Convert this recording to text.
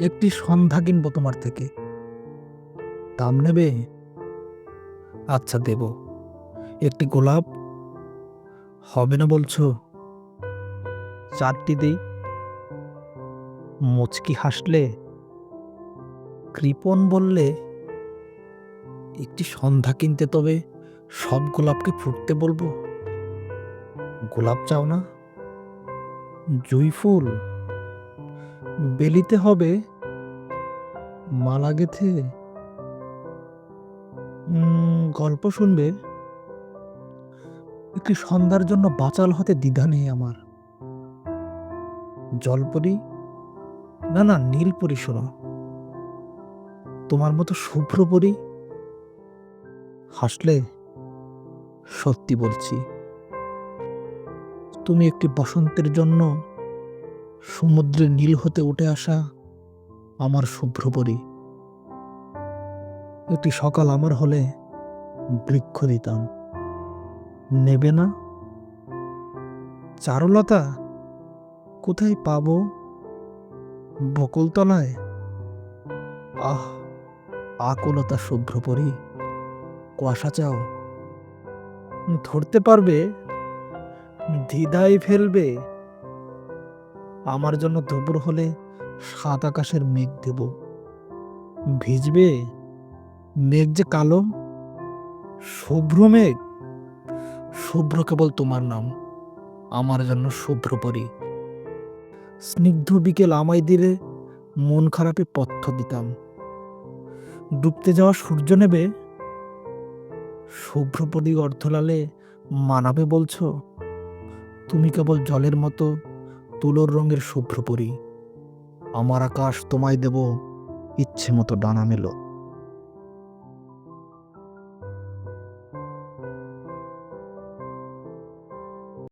একটি সন্ধ্যা কিনবো তোমার থেকে। দাম নেবে? আচ্ছা দেব। একটি গোলাপ? হবে না বলছো? চারটি দেই। মুচকি হাসলে? কৃপন বললে, একটি সন্ধ্যা কিনতে তবে সব গোলাপকে ফুটতে বলব। গোলাপ চাও না? জুই ফুল? বেলিতে হবে? মালা গেথে? গল্প শুনবে? একটি সন্ধ্যার জন্য বাচাল হতে দ্বিধা নেই আমার। জলপরি? না না, নীলপরি শোনো। তোমার মতো শুভ্র পরি? হাসলে সত্যি বলছি, তুমি একটি বসন্তের জন্য সমুদ্রে নীল হতে উঠে আসা আমার শুভ্রপরি একটি সকাল আমার হলে বৃক্ষ দিতাম নেবে না? চারুলতা, কোথায় পাবো? বকুলতলায়? আহ, আকুলতা শুভ্রপরি কুয়াশা চাও। ধরতে পারবে? দ্বিধায় ফেলবে? আমার জন্য দুপুর হলে সাত আকাশের মেঘ দেব। ভিজবে? মেঘ যে কালো? শুভ্র মেঘ? শুভ্র কেবল তোমার নাম। আমার জন্য শুভ্র পরি। স্নিগ্ধ বিকেল আমায় দিলে মন খারাপে পথ্য দিতাম। ডুবতে যাওয়া সূর্য নেবে? শুভ্রপরি অর্ধলালে মানাবে বলছো? তুমি কেবল জলের মতো তুলোর রঙের শুভ্র শুভ্রপরি আমার আকাশ তোমায় দেব ইচ্ছে মতো ডানা মেলো।